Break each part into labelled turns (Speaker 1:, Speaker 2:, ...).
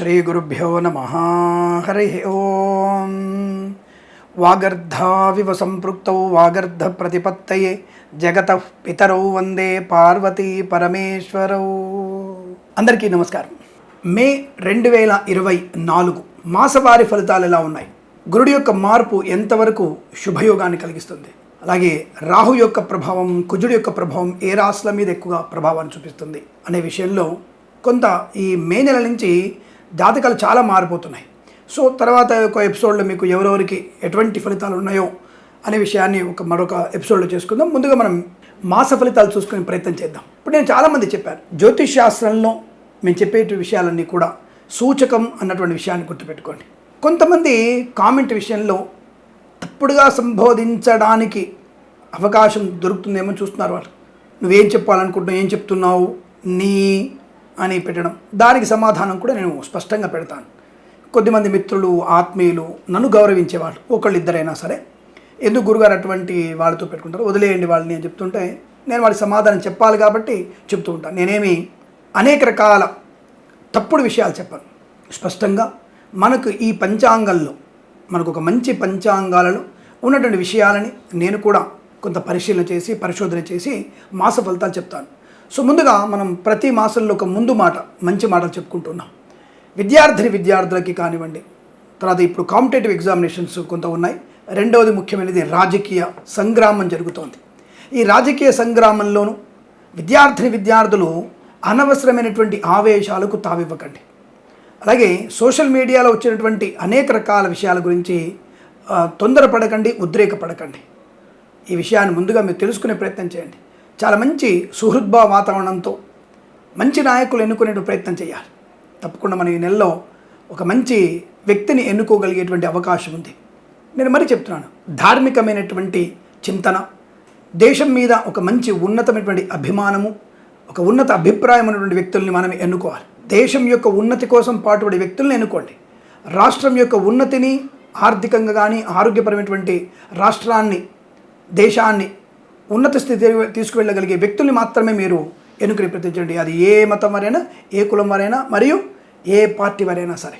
Speaker 1: శ్రీగురుభ్యో నమ హరి ఓం వాగర్ధావివ సంపృక్తౌ వాగర్ధ ప్రతిపత్తయే జగత పితరౌ వందే పార్వతీ పరమేశ్వరౌ అందరికీ నమస్కారం. మే రెండు వేల ఇరవై నాలుగు మాసవారి ఫలితాలు ఎలా ఉన్నాయి? గురుడి యొక్క మార్పు ఎంతవరకు శుభయోగాన్ని కలిగిస్తుంది? అలాగే రాహు యొక్క ప్రభావం కుజుడి యొక్క ప్రభావం ఏ రాశుల మీద ఎక్కువగా ప్రభావాన్ని చూపిస్తుంది? అనే విషయంలో కొంత ఈ మే నెల నుంచి జాతకాలు చాలా మారిపోతున్నాయి. సో తర్వాత ఒక ఎపిసోడ్లో మీకు ఎవరెవరికి ఎటువంటి ఫలితాలు ఉన్నాయో అనే విషయాన్ని ఒక మరొక ఎపిసోడ్లో చేసుకుందాం. ముందుగా మనం మాస ఫలితాలు చూసుకునే ప్రయత్నం చేద్దాం. ఇప్పుడు నేను చాలామంది చెప్పాను జ్యోతిష్ శాస్త్రంలో మేము చెప్పే విషయాలన్నీ కూడా సూచకం అన్నటువంటి విషయాన్ని గుర్తుపెట్టుకోండి. కొంతమంది కామెంట్ విషయంలో తప్పుడుగా సంబోధించడానికి అవకాశం దొరుకుతుందేమో చూస్తున్నారు వాళ్ళు. నువ్వేం చెప్పాలనుకుంటున్నావు ఏం చెప్తున్నావు నీ అని పెట్టడం. దానికి సమాధానం కూడా నేను స్పష్టంగా పెడతాను. కొద్దిమంది మిత్రులు ఆత్మీయులు నన్ను గౌరవించేవాళ్ళు ఒకళ్ళు ఇద్దరైనా సరే. ఎందుకు గురుగారు అటువంటి వాళ్ళతో పెట్టుకుంటారు? వదిలేయండి వాళ్ళని అని చెప్తుంటే నేను వాళ్ళకి సమాధానం చెప్పాలి కాబట్టి చెప్తూ ఉంటాను. నేనేమి అనేక రకాల తప్పుడు విషయాలు చెప్పాను. స్పష్టంగా మనకు ఈ పంచాంగంలో మనకు ఒక మంచి పంచాంగాలలో ఉన్నటువంటి విషయాలని నేను కూడా కొంత పరిశీలన చేసి పరిశోధన చేసి మాస ఫలితాలు చెప్తాను. సో ముందుగా మనం ప్రతి మాసంలో ఒక ముందు మాట మంచి మాటలు చెప్పుకుంటున్నాం. విద్యార్థిని విద్యార్థులకి కానివ్వండి. తర్వాత ఇప్పుడు కాంపిటేటివ్ ఎగ్జామినేషన్స్ కొంత ఉన్నాయి. రెండవది ముఖ్యమైనది రాజకీయ సంగ్రామం జరుగుతోంది. ఈ రాజకీయ సంగ్రామంలోనూ విద్యార్థిని విద్యార్థులు అనవసరమైనటువంటి ఆవేశాలకు తావివ్వకండి. అలాగే సోషల్ మీడియాలో వచ్చినటువంటి అనేక రకాల విషయాల గురించి తొందరపడకండి ఉద్రేకపడకండి. ఈ విషయాన్ని ముందుగా మీరు తెలుసుకునే ప్రయత్నం చేయండి. చాలా మంచి సుహృద్భావ వాతావరణంతో మంచి నాయకులు ఎన్నుకునే ప్రయత్నం చేయాలి. తప్పకుండా మనం ఈ నెలలో ఒక మంచి వ్యక్తిని ఎన్నుకోగలిగేటువంటి అవకాశం ఉంది. నేను మరి చెప్తున్నాను ధార్మికమైనటువంటి చింతన దేశం మీద ఒక మంచి ఉన్నతమైనటువంటి అభిమానము ఒక ఉన్నత అభిప్రాయం ఉన్నటువంటి వ్యక్తుల్ని మనం ఎన్నుకోవాలి. దేశం యొక్క ఉన్నతి కోసం పాటుపడే వ్యక్తుల్ని ఎన్నుకోండి. రాష్ట్రం యొక్క ఉన్నతిని ఆర్థికంగా కానీ ఆరోగ్యపరమైనటువంటి రాష్ట్రాన్ని దేశాన్ని ఉన్నత స్థితి తీసుకువెళ్ళగలిగే వ్యక్తుల్ని మాత్రమే మీరు ఎన్నుకుని ప్రయత్నించండి అది ఏ మతం వారైనా ఏ కులం వారైనా మరియు ఏ పార్టీ వారైనా సరే.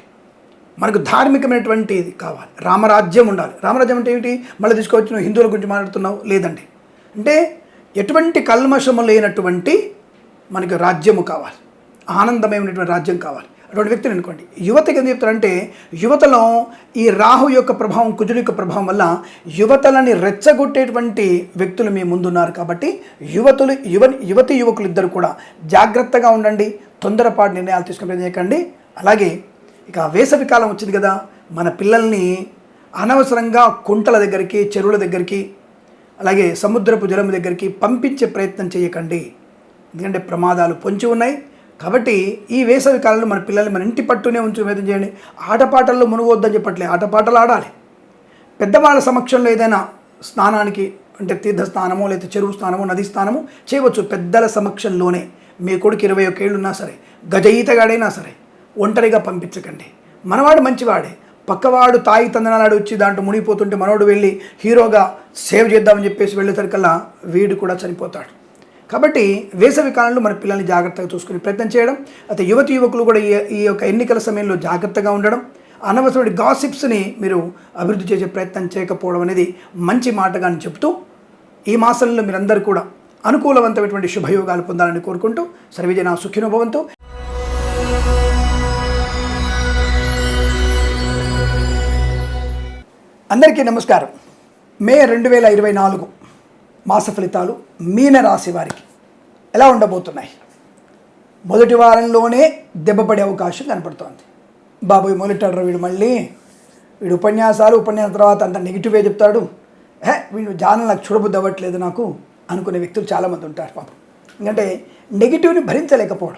Speaker 1: మనకు ధార్మికమైనటువంటిది కావాలి. రామరాజ్యం ఉండాలి. రామరాజ్యం అంటే ఏమిటి? మళ్ళీ తీసుకోవచ్చు నువ్వు హిందువుల గురించి మాట్లాడుతున్నావు? లేదండి. అంటే ఎటువంటి కల్మషము లేనటువంటి మనకు రాజ్యము కావాలి. ఆనందమైనటువంటి రాజ్యం కావాలి. అటువంటి వ్యక్తులు అనుకోండి. యువతకి ఏం చెప్తారంటే యువతలో ఈ రాహు యొక్క ప్రభావం కుజుడు యొక్క ప్రభావం వల్ల యువతలని రెచ్చగొట్టేటువంటి వ్యక్తులు మీ ముందున్నారు కాబట్టి యువతులు యువ యువతి యువకులు ఇద్దరు కూడా జాగ్రత్తగా ఉండండి తొందరపాటు నిర్ణయాలు తీసుకునే చేయకండి. అలాగే ఇక వేసవి కాలం వచ్చింది కదా మన పిల్లల్ని అనవసరంగా కుంటల దగ్గరికి చెరువుల దగ్గరికి అలాగే సముద్రపు జలం దగ్గరికి పంపించే ప్రయత్నం చేయకండి. ఎందుకంటే ప్రమాదాలు పొంచి ఉన్నాయి కాబట్టి ఈ వేసవి కాలంలో మన పిల్లల్ని మన ఇంటి పట్టునే ఉంచు ప్రయత్నం చేయండి. ఆటపాటల్లో మునుగొద్దని చెప్పట్లే ఆటపాటలు ఆడాలి. పెద్దవాళ్ళ సమక్షంలో ఏదైనా స్నానానికి అంటే తీర్థ స్నానమో లేదా చెరువు స్నానమో నది స్థానము చేయవచ్చు. పెద్దల సమక్షంలోనే మీ కొడుకు ఇరవై ఒక ఏళ్ళున్నా సరే గజ ఈతగాడైనా సరే ఒంటరిగా పంపించకండి. మనవాడు మంచివాడే. పక్కవాడు తాయి తందనాడు వచ్చి దాంట్లో మునిగిపోతుంటే మనోడు వెళ్ళి హీరోగా సేవ్ చేద్దామని చెప్పేసి వెళ్ళేసరికల్లా వీడు కూడా చనిపోతాడు. కాబట్టి వేసవి కాలంలో మన పిల్లల్ని జాగ్రత్తగా చూసుకునే ప్రయత్నం చేయడం అయితే యువతి యువకులు కూడా ఈ ఈ యొక్క ఎన్నికల సమయంలో జాగ్రత్తగా ఉండడం అనవసరమైన గాసిప్స్ని మీరు అభివృద్ధి చేసే ప్రయత్నం చేయకపోవడం అనేది మంచి మాటగా అని చెప్తూ ఈ మాసంలో మీరందరూ కూడా అనుకూలవంతమైనటువంటి శుభయోగాలు పొందాలని కోరుకుంటూ సర్వజన సుఖినోభవంతో అందరికీ నమస్కారం. మే రెండు వేల ఇరవై నాలుగు మాస ఫలితాలు మీన రాశి వారికి ఎలా ఉండబోతున్నాయి? మొదటి వారంలోనే దెబ్బపడే అవకాశం కనపడుతోంది. బాబు మొదలెట్టాడు వీడు మళ్ళీ వీడు ఉపన్యాసాలు ఉపన్యాసం తర్వాత అంత నెగిటివే చెప్తాడు. హే వీడు జానం నాకు చూడబుద్ధి అవ్వట్లేదు నాకు అనుకునే వ్యక్తులు చాలామంది ఉంటారు పాపం. ఎందుకంటే నెగిటివ్ని భరించలేకపోవడం.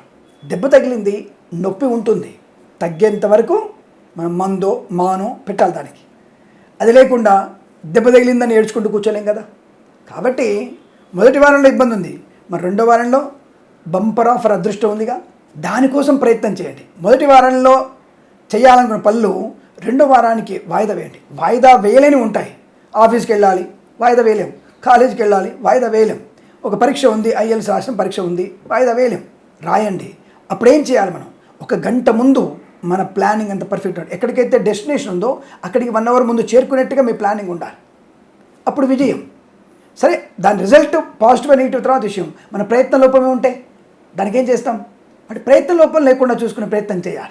Speaker 1: దెబ్బ తగిలింది నొప్పి ఉంటుంది. తగ్గేంత వరకు మనం మందో మానో పెట్టాలి దానికి. అది లేకుండా దెబ్బ తగిలిందని ఏడ్చుకుంటూ కూర్చోలేం కదా? కాబట్టి మొదటి వారంలో ఇబ్బంది ఉంది. మరి రెండో వారంలో బంపర్ ఆఫర్ అదృష్టం ఉందిగా. దానికోసం ప్రయత్నం చేయండి. మొదటి వారంలో చేయాలనుకున్న పనులు రెండో వారానికి వాయిదా వేయండి. వాయిదా వేయలేని ఉంటాయి. ఆఫీస్కి వెళ్ళాలి వాయిదా వేయలేం. కాలేజీకి వెళ్ళాలి వాయిదా వేయలేం. ఒక పరీక్ష ఉంది ఐఎల్స్ రాసిన పరీక్ష ఉంది వాయిదా వేయలేం. రాయండి. అప్పుడేం చేయాలి మనం? ఒక గంట ముందు మన ప్లానింగ్ అంత పర్ఫెక్ట్ ఎక్కడికైతే డెస్టినేషన్ ఉందో అక్కడికి వన్ అవర్ ముందు చేరుకునేట్టుగా మీ ప్లానింగ్ ఉండాలి. అప్పుడు విజయం. సరే దాని రిజల్ట్ పాజిటివ్ నెగిటివ్ తర్వాత విషయం. మన ప్రయత్న లోపమే ఉంటే దానికి ఏం చేస్తాం? అంటే ప్రయత్న లోపం లేకుండా చూసుకునే ప్రయత్నం చేయాలి.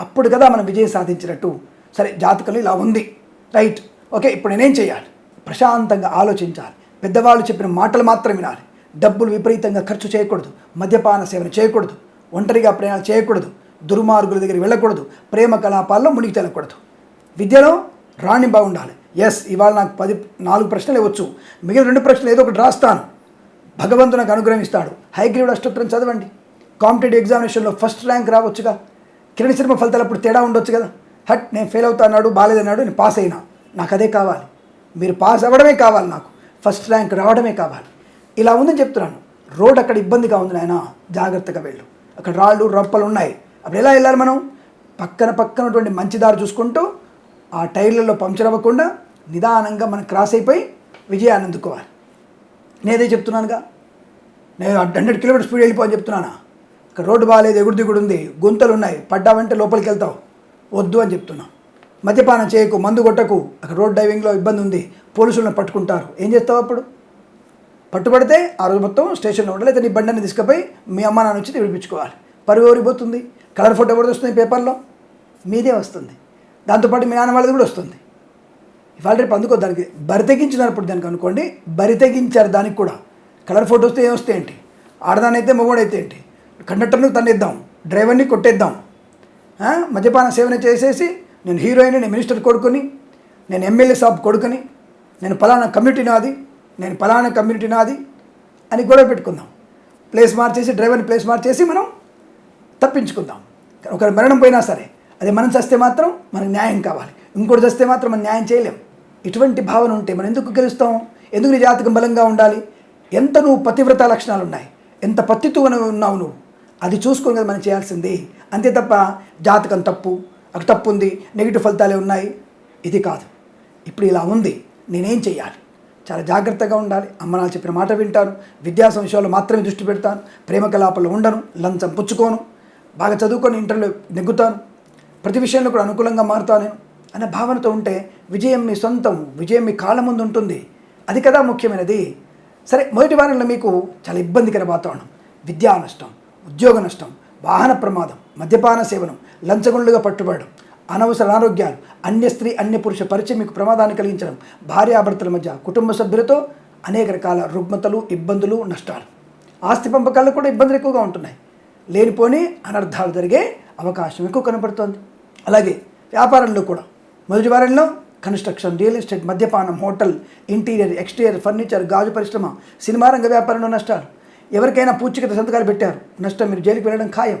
Speaker 1: అప్పుడు కదా మనం విజయం సాధించినట్టు. సరే జాతకంలో ఇలా ఉంది. రైట్ ఓకే ఇప్పుడు నేనేం చేయాలి? ప్రశాంతంగా ఆలోచించాలి. పెద్దవాళ్ళు చెప్పిన మాటలు మాత్రం వినాలి. డబ్బులు విపరీతంగా ఖర్చు చేయకూడదు. మద్యపాన సేవన చేయకూడదు. ఒంటరిగా ప్రయాణం చేయకూడదు. దుర్మార్గుల దగ్గర వెళ్ళకూడదు. ప్రేమ కలాపాల్లో మునిగి తెలకూడదు. విద్యలో రాణి బాగుండాలి ఎస్ ఇవాళ నాకు పది నాలుగు ప్రశ్నలు ఇవ్వచ్చు. మిగిలిన రెండు ప్రశ్నలు ఏదో ఒకటి రాస్తాను. భగవంతుడు నాకు అనుగ్రహిస్తాడు. హైగ్రీడ్ అష్టోత్తరం చదవండి. కాంపిటేటివ్ ఎగ్జామినేషన్లో ఫస్ట్ ర్యాంక్ రావచ్చు కదా కిరణ్ శర్మ ఫలితాలు అప్పుడు తేడా ఉండొచ్చు కదా. హట్ నేను ఫెయిల్ అవుతాన్నాడు బాగాలేదన్నాడు నేను పాస్ అయినా. నాకు అదే కావాలి. మీరు పాస్ అవ్వడమే కావాలి నాకు. ఫస్ట్ ర్యాంక్ రావడమే కావాలి. ఇలా ఉందని చెప్తున్నాను. రోడ్ అక్కడ ఇబ్బందిగా ఉంది నాయన. జాగ్రత్తగా వెళ్ళు. అక్కడ రాళ్ళు రప్పలు ఉన్నాయి. అప్పుడు ఎలా వెళ్ళాలి మనం? పక్కన పక్కనటువంటి మంచి దారి చూసుకుంటూ ఆ టైర్లలో పంక్చర్ అవ్వకుండా నిదానంగా మనం క్రాస్ అయిపోయి విజయాన్ని అందుకోవాలి నేనే చెప్తున్నానుగా? నేను హండ్రెడ్ కిలోమీటర్ స్పీడ్ వెళ్ళిపో అని చెప్తున్నానా? ఇక్కడ రోడ్డు బాగాలేదు ఎగుడు దిగుడు ఉంది గుంతలు ఉన్నాయి పడ్డావంటే లోపలికి వెళ్తావు. వద్దు అని చెప్తున్నా. మద్యపానం చేయకు మందు కొట్టకు అక్కడ రోడ్ డ్రైవింగ్లో ఇబ్బంది ఉంది పోలీసులను పట్టుకుంటారు. ఏం చేస్తావు అప్పుడు? పట్టుబడితే ఆ రోజు మొత్తం స్టేషన్లో ఉండాలి అయితే నీ బండిని తీసుకుపోయి మీ అమ్మ నాన్న వచ్చి విడిపించుకోవాలి. పరువు ఎవరికి కలర్ ఫోటో కూడా వస్తుంది పేపర్లో? మీదే వస్తుంది. దాంతోపాటు మీ నాన్న వాళ్ళది కూడా వస్తుంది. ఇవాళ రేపు అందుకో దానికి బరి తెగించినప్పుడు దానికి అనుకోండి బరి తెగించారు దానికి కూడా. కలర్ ఫోటో వస్తే ఏమొస్తే ఏంటి? ఆడదానైతే మగవాడైతే ఏంటి? కండక్టర్ని తన్నిద్దాం డ్రైవర్ని కొట్టేద్దాం. మద్యపాన సేవన చేసేసి నేను హీరోయిన్ నేను మినిస్టర్ కొడుకుని నేను ఎమ్మెల్యే సాబ్ కొడుకుని నేను పలానా కమ్యూనిటీ నాది నేను పలానా కమ్యూనిటీ నాది అని గొడవ పెట్టుకుందాం. ప్లేస్ మార్చేసి డ్రైవర్ని ప్లేస్ మార్చేసి మనం తప్పించుకుందాం. ఒకరి మరణం పోయినా సరే అది మనం చస్తే మాత్రం మనకు న్యాయం కావాలి. ఇంకోటి చస్తే మాత్రం మనం న్యాయం చేయలేం. ఇటువంటి భావన ఉంటే మనం ఎందుకు గెలుస్తాం? ఎందుకు నీ జాతకం బలంగా ఉండాలి? ఎంత నువ్వు పతివ్రత లక్షణాలు ఉన్నాయి? ఎంత పత్తితో ఉన్నావు నువ్వు? అది చూసుకొని కదా మనం చేయాల్సింది. అంతే తప్ప జాతకం తప్పు. అక్కడ తప్పు ఉంది. నెగిటివ్ ఫలితాలే ఉన్నాయి. ఇది కాదు. ఇప్పుడు ఇలా ఉంది. నేనేం చేయాలి చాలా జాగ్రత్తగా ఉండాలి. అమ్మ నాన్న చెప్పిన మాట వింటాను. విద్యా సంశయాలు మాత్రమే దృష్టి పెడతాను. ప్రేమ కలాపాలు ఉండను. లంచం పుచ్చుకోను. బాగా చదువుకొని ఇంటర్లో నెగ్గుతాను. ప్రతి విషయంలో కూడా అనుకూలంగా మారుతాను నేను. అనే భావనతో ఉంటే విజయం మీ సొంతం విజయం మీ కాళ్ళ ముందు ఉంటుంది. అది కదా ముఖ్యమైనది. సరే మొదటి వారంలో మీకు చాలా ఇబ్బందికర వాతావరణం. విద్యా నష్టం ఉద్యోగ నష్టం వాహన ప్రమాదం మద్యపాన సేవనం లంచగొండ్లుగా పట్టుబడడం అనవసర అనారోగ్యాలు అన్య స్త్రీ అన్య పురుష పరిచయం మీకు ప్రమాదాన్ని కలిగించడం భార్యాభర్తల మధ్య కుటుంబ సభ్యులతో అనేక రకాల రుగ్మతలు ఇబ్బందులు నష్టాలు. ఆస్తి పంపకాల్లో కూడా ఇబ్బందులు ఎక్కువగా ఉంటున్నాయి. లేనిపోని అనర్థాలు జరిగే అవకాశం ఎక్కువ కనపడుతోంది. అలాగే వ్యాపారంలో కూడా మొదటి వారంలో కన్స్ట్రక్షన్ రియల్ ఎస్టేట్ మద్యపానం హోటల్ ఇంటీరియర్ ఎక్స్టీరియర్ ఫర్నిచర్ గాజు పరిశ్రమ సినిమా రంగ వ్యాపారంలో నష్టాలు. ఎవరికైనా పూచికత సంతకాలు పెట్టారు. నష్టం మీరు జైలుకి వెళ్ళడం ఖాయం.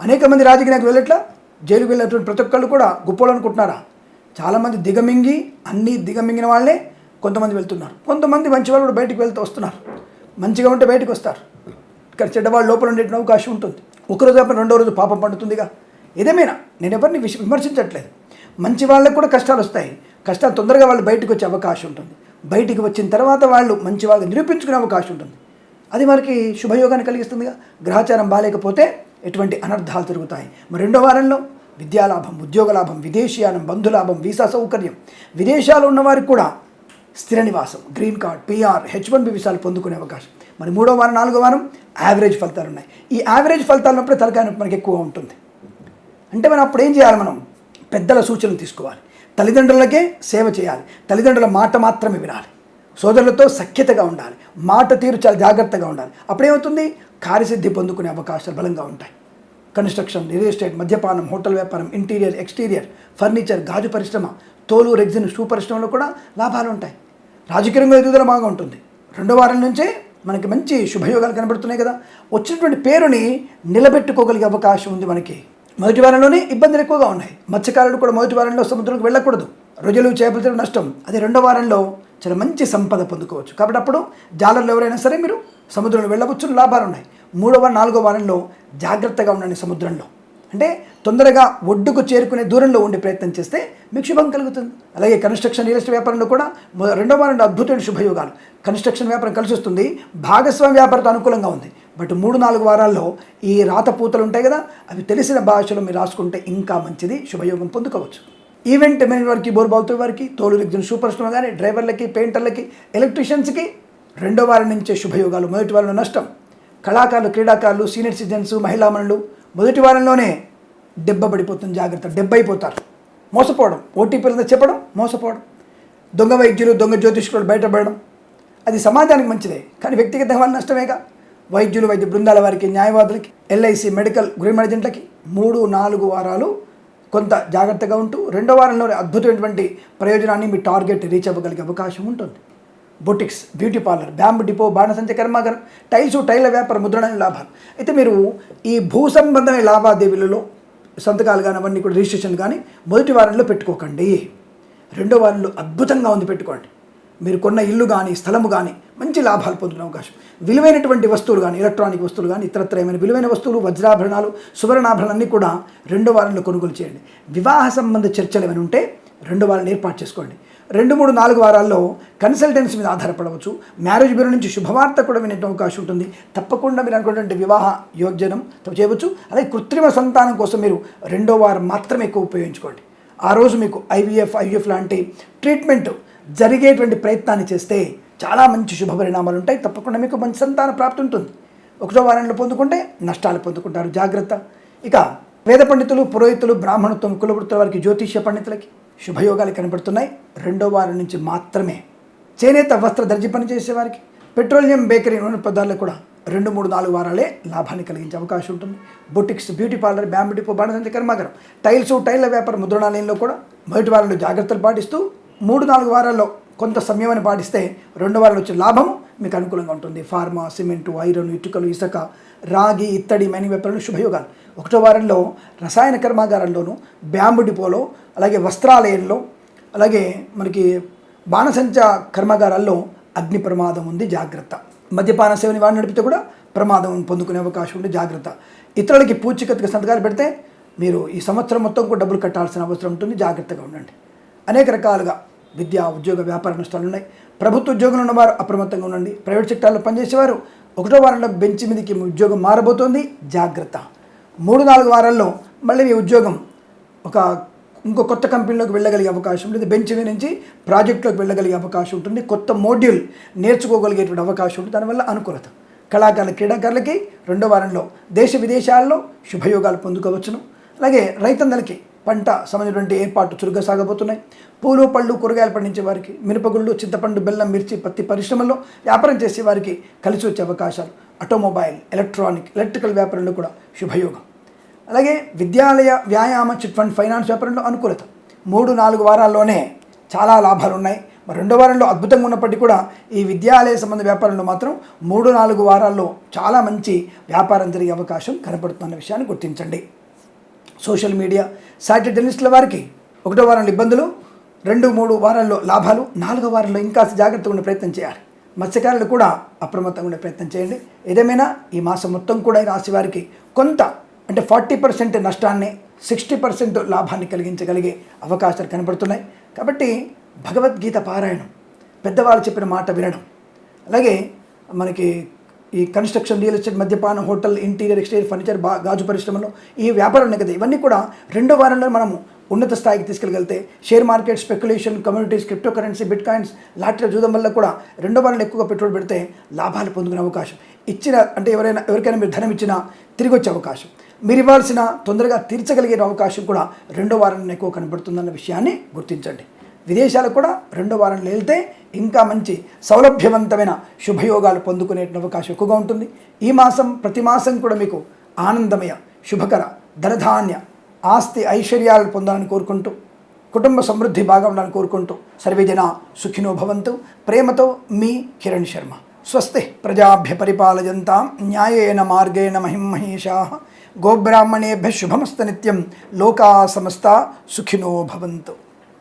Speaker 1: అనేక మంది రాజకీయాలకు వెళ్ళట్లా? జైలుకి వెళ్ళినటువంటి ప్రతి ఒక్కళ్ళు కూడా గొప్పలు అనుకుంటున్నారా? చాలామంది దిగమింగి అన్నీ దిగమింగిన వాళ్ళే కొంతమంది వెళ్తున్నారు. కొంతమంది మంచి వాళ్ళు కూడా బయటికి వెళ్తూ వస్తున్నారు. మంచిగా ఉంటే బయటకు వస్తారు. ఇక్కడ చెడ్డవాళ్ళు లోపల ఉండే అవకాశం ఉంటుంది. ఒకరోజు కాకపోతే రెండో రోజు పాపం పండుతుందిగా. ఏదేమైనా? నేను ఎవరిని విమర్శించట్లేదు. మంచి వాళ్ళకు కూడా కష్టాలు వస్తాయి. కష్టాలు తొందరగా వాళ్ళు బయటకు వచ్చే అవకాశం ఉంటుంది. బయటికి వచ్చిన తర్వాత వాళ్ళు మంచి వాళ్ళు నిరూపించుకునే అవకాశం ఉంటుంది. అది మనకి శుభయోగాన్ని కలిగిస్తుందిగా. గ్రహచారం బాగాలేకపోతే ఎటువంటి అనర్థాలు జరుగుతాయి. మరి రెండో వారంలో విద్యాలాభం ఉద్యోగ లాభం విదేశీయానం బంధులాభం వీసా సౌకర్యం. విదేశాలు ఉన్నవారికి కూడా స్థిర నివాసం green card PR H one B వీసాలు పొందుకునే అవకాశం. మరి మూడో వారం నాలుగో వారం యావరేజ్ ఫలితాలు ఉన్నాయి. ఈ యావరేజ్ ఫలితాలు ఉన్నప్పుడు తలకాయ మనకి ఎక్కువ ఉంటుంది. అంటే మనం అప్పుడు ఏం చేయాలి మనం? పెద్దల సూచనలు తీసుకోవాలి. తల్లిదండ్రులకే సేవ చేయాలి. తల్లిదండ్రుల మాట మాత్రమే వినాలి. సోదరులతో సఖ్యతగా ఉండాలి. మాట తీరు చాలా జాగ్రత్తగా ఉండాలి. అప్పుడేమవుతుంది? కార్యసిద్ధి పొందుకునే అవకాశాలు బలంగా ఉంటాయి. కన్స్ట్రక్షన్ రియల్ ఎస్టేట్ మద్యపానం హోటల్ వ్యాపారం ఇంటీరియర్ ఎక్స్టీరియర్ ఫర్నిచర్ గాజు పరిశ్రమ తోలు రెగ్జిన్ షూ పరిశ్రమలో కూడా లాభాలు ఉంటాయి. రాజకీయ రంగంలో ఎదుగుదల బాగా ఉంటుంది. రెండో వారం నుంచే మనకి మంచి శుభయోగాలు కనబడుతున్నాయి కదా. వచ్చినటువంటి పేరుని నిలబెట్టుకోగలిగే అవకాశం ఉంది మనకి. మొదటి వారంలోనే ఇబ్బందులు ఎక్కువగా ఉన్నాయి. మత్స్యకారులు కూడా మొదటి వారంలో సముద్రంకి వెళ్ళకూడదు. రొయ్యలు చేపలు తినడం నష్టం. అదే రెండో వారంలో చాలా మంచి సంపద పొందుకోవచ్చు. కాబట్టి అప్పుడు జాలర్లు ఎవరైనా సరే మీరు సముద్రంలో వెళ్ళవచ్చు లాభాలు ఉన్నాయి. మూడవ నాలుగో వారంలో జాగ్రత్తగా ఉండండి సముద్రంలో. అంటే తొందరగా ఒడ్డుకు చేరుకునే దూరంలో ఉండే ప్రయత్నం చేస్తే మీకు శుభం కలుగుతుంది. అలాగే కన్స్ట్రక్షన్ రియల్ ఎస్టేట్ వ్యాపారంలో కూడా రెండో వారంలో అద్భుతమైన శుభయోగాలు. కన్స్ట్రక్షన్ వ్యాపారం కలిసి వస్తుంది. భాగస్వామి వ్యాపారంతో అనుకూలంగా ఉంది. బట్ మూడు నాలుగు వారాల్లో ఈ రాతపూతలు ఉంటాయి కదా అవి తెలిసిన భాషలో మీరు రాసుకుంటే ఇంకా మంచిది. శుభయోగం పొందుకోవచ్చు. ఈవెంట్ మేనేజ్ వారికి బోర్బావుతో వారికి తోలు రిగ్జన్ సూపర్ స్టోర్ కానీ డ్రైవర్లకి పెయింటర్లకి ఎలక్ట్రీషియన్స్కి రెండో వారం నుంచే శుభయోగాలు. మొదటి వారంలో నష్టం. కళాకారులు క్రీడాకారులు సీనియర్ సిటిజన్స్ మహిళామణులు మొదటి వారంలోనే దెబ్బ పడిపోతుంది. జాగ్రత్త. దెబ్బ అయిపోతారు. మోసపోవడం. ఓటీపీలతో చెప్పడం. మోసపోవడం. దొంగ వైద్యులు దొంగ జ్యోతిష్కులు బయటపడడం. అది సమాజానికి మంచిదే. కానీ వ్యక్తిగతంగా నష్టమేగా? వైద్యులు వైద్య బృందాల వారికి న్యాయవాదులకి ఎల్ఐసి మెడికల్ గృహ మెడిజెంట్లకి మూడు నాలుగు వారాలు కొంత జాగ్రత్తగా ఉంటూ రెండో వారంలో అద్భుతమైనటువంటి ప్రయోజనాన్ని మీ టార్గెట్ రీచ్ అవ్వగలిగే అవకాశం ఉంటుంది. Boutiques beauty parlour bamboo depot బాణసంచ కర్మాగారం టైల్స్ టైల వ్యాపార ముద్రణ లాభాలు. అయితే మీరు ఈ భూ సంబంధమైన లావాదేవీలలో సంతకాలు కానీ అవన్నీ కూడా రిజిస్ట్రేషన్ కానీ మొదటి వారంలో పెట్టుకోకండి. రెండో వారంలో అద్భుతంగా ఉంది పెట్టుకోండి. మీరు కొన్న ఇల్లు కానీ స్థలము కానీ మంచి లాభాలు పొందుకునే అవకాశం. విలువైనటువంటి వస్తువులు కానీ ఎలక్ట్రానిక్ వస్తువులు కానీ ఇతరత్ర ఏమైనా విలువైన వస్తువులు వజ్రాభరణాలు సువర్ణాభరణాలన్నీ కూడా రెండో వారంలో కొనుగోలు చేయండి. వివాహ సంబంధ చర్చలు ఏమైనా ఉంటే రెండు వారాలు ఏర్పాటు చేసుకోండి. రెండు మూడు నాలుగు వారాల్లో కన్సల్టెన్సీ మీద ఆధారపడవచ్చు. మ్యారేజ్ బ్యూరో నుంచి శుభవార్త కూడా వినే అవకాశం ఉంటుంది. తప్పకుండా మీరు అనుకున్నటువంటి వివాహ యోగ్యనం చేయవచ్చు. అలాగే కృత్రిమ సంతానం కోసం మీరు రెండో వారం మాత్రమే ఎక్కువ ఉపయోగించుకోండి. ఆ రోజు మీకు ఐవీఎఫ్ ఐవీఎఫ్ లాంటి ట్రీట్మెంట్ జరిగేటువంటి ప్రయత్నాన్ని చేస్తే చాలా మంచి శుభ పరిణామాలు ఉంటాయి. తప్పకుండా మీకు మంచి సంతాన ప్రాప్తి ఉంటుంది. ఒకటో వారంలో పొందుకుంటే నష్టాలు పొందుకుంటారు. జాగ్రత్త. ఇక వేద పండితులు పురోహితులు బ్రాహ్మణత్వం కులవృత్తుల వారికి జ్యోతిష్య పండితులకి శుభయోగాలు కనబడుతున్నాయి. రెండో వారం నుంచి మాత్రమే చేనేత వస్త్ర దర్జీ పని చేసేవారికి పెట్రోలియం బేకరీ నూనె పదార్థాలకు కూడా రెండు మూడు నాలుగు వారాలే లాభాన్ని కలిగించే అవకాశం ఉంటుంది. Boutiques beauty parlour bamboo depot బాణసంచ కర్మాగారం టైల్స్ టైల్ల వ్యాపార ముద్రణాలయంలో కూడా మొదటి వారంలో జాగ్రత్తలు పాటిస్తూ మూడు నాలుగు వారాల్లో కొంత సమయాన్ని పాటిస్తే రెండు వారాలు వచ్చే లాభం మీకు అనుకూలంగా ఉంటుంది. ఫార్మా సిమెంటు ఐరన్ ఇటుకలు ఇసుక రాగి ఇత్తడి మైని వ్యాపారాలు శుభయోగాలు. ఒకటో వారంలో రసాయన కర్మాగారంలోను బ్యాంబు డిపోలో అలాగే వస్త్రాలయంలో అలాగే మనకి బాణసంచ కర్మాగారాల్లో అగ్ని ప్రమాదం ఉంది జాగ్రత్త. మద్యపాన సేవని వారిని నడిపితే కూడా ప్రమాదం పొందుకునే అవకాశం ఉంది జాగ్రత్త. ఇతరులకి పూచికత్తుకు సంతకాలు పెడితే మీరు ఈ సంవత్సరం మొత్తం కూడా డబ్బులు కట్టాల్సిన అవసరం ఉంటుంది జాగ్రత్తగా ఉండండి. అనేక రకాలుగా విద్య ఉద్యోగ వ్యాపార నష్టాలు ఉన్నాయి. ప్రభుత్వ ఉద్యోగులు ఉన్నవారు అప్రమత్తంగా ఉండండి. ప్రైవేట్ సెక్టార్లో పనిచేసేవారు ఒకటో వారంలో బెంచ్ మీదకి ఉద్యోగం మారబోతోంది. జాగ్రత్త. మూడు నాలుగు వారాల్లో మళ్ళీ మీ ఉద్యోగం ఒక ఇంకో కొత్త కంపెనీలోకి వెళ్ళగలిగే అవకాశం ఉంటుంది బెంచ్ మీద నుంచి ప్రాజెక్టులోకి వెళ్ళగలిగే అవకాశం ఉంటుంది. కొత్త మోడ్యూల్ నేర్చుకోగలిగేటువంటి అవకాశం ఉంటుంది. దానివల్ల అనుకూలత. కళాకారుల క్రీడాకారులకి రెండో వారంలో దేశ విదేశాల్లో శుభయోగాలు పొందుకోవచ్చును. అలాగే రైతన్నలకి పంట సంబంధించినటువంటి ఏర్పాటు చురుగ్గా సాగబోతున్నాయి. పూలు పళ్ళు కూరగాయలు పండించే వారికి మినపగుళ్ళు చింతపండు బెల్లం మిర్చి పత్తి పరిశ్రమల్లో వ్యాపారం చేసే వారికి కలిసి వచ్చే అవకాశాలు. ఆటోమొబైల్ ఎలక్ట్రానిక్ ఎలక్ట్రికల్ వ్యాపారంలో కూడా శుభయోగం. అలాగే విద్యాలయ వ్యాయామ చిట్ ఫండ్ ఫైనాన్స్ వ్యాపారంలో అనుకూలత. మూడు నాలుగు వారాల్లోనే చాలా లాభాలు ఉన్నాయి. మరి రెండో వారంలో అద్భుతంగా ఉన్నప్పటికీ కూడా ఈ విద్యాలయ సంబంధ వ్యాపారంలో మాత్రం మూడు నాలుగు వారాల్లో చాలా మంచి వ్యాపారం జరిగే అవకాశం కనపడుతున్న విషయాన్ని గుర్తించండి. సోషల్ మీడియా సాటి జర్నలిస్టుల వారికి ఒకటో వారంలో ఇబ్బందులు రెండు మూడు వారాల్లో లాభాలు నాలుగో వారంలో ఇంకా జాగ్రత్తగా ఉండే ప్రయత్నం చేయాలి. మత్స్యకారులు కూడా అప్రమత్తంగా ఉండే ప్రయత్నం చేయండి. ఏదేమైనా ఈ మాసం మొత్తం కూడా ఈ రాశి వారికి కొంత అంటే ఫార్టీ పర్సెంట్ నష్టాన్ని సిక్స్టీ పర్సెంట్ లాభాన్ని కలిగించగలిగే అవకాశాలు కనబడుతున్నాయి. కాబట్టి భగవద్గీత పారాయణం పెద్దవాళ్ళు చెప్పిన మాట వినడం అలాగే మనకి ఈ కన్స్ట్రక్షన్ రియల్ ఎస్టేట్ మద్యపానం హోటల్ ఇంటీరియర్ ఎక్స్టీరియర్ ఫర్నిచర్ బా గాజు పరిశ్రమలో ఈ వ్యాపారం ఉన్నాయి కదా. ఇవన్నీ కూడా రెండో వారంలో మనము ఉన్నత స్థాయికి తీసుకెళ్ళగలిగితే share market speculation communities crypto currency bitcoins lottery చూడడం వల్ల కూడా రెండో వారంలో ఎక్కువగా పెట్టుబడి పెడితే లాభాలు పొందుకునే అవకాశం. ఇచ్చిన అంటే ఎవరైనా ఎవరికైనా మీరు ధనం ఇచ్చినా తిరిగి వచ్చే అవకాశం. మీరు ఇవ్వాల్సిన తొందరగా తీర్చగలిగే అవకాశం కూడా రెండో వారంలో ఎక్కువ కనబడుతుందన్న విషయాన్ని గుర్తించండి. విదేశాలకు కూడా రెండో వారంలో వెళ్తే ఇంకా మంచి సౌలభ్యవంతమైన శుభయోగాలు పొందుకునే అవకాశం ఎక్కువగా ఉంటుంది. ఈ మాసం ప్రతి మాసం కూడా మీకు ఆనందమయ శుభకర ధనధాన్య ఆస్తి ఐశ్వర్యాలు పొందాలని కోరుకుంటూ కుటుంబ సమృద్ధి బాగా ఉండాలని కోరుకుంటూ సర్వేజన సుఖినో భవంతు. ప్రేమతో మీ కిరణ్ శర్మ. స్వస్తి ప్రజాభ్య పరిపాలయంతాం న్యాయేన మార్గేణ మహిమహేషా గోబ్రాహ్మణేభ్య శుభమస్త నిత్యం. లోకా సమస్త సుఖినో భవంతు.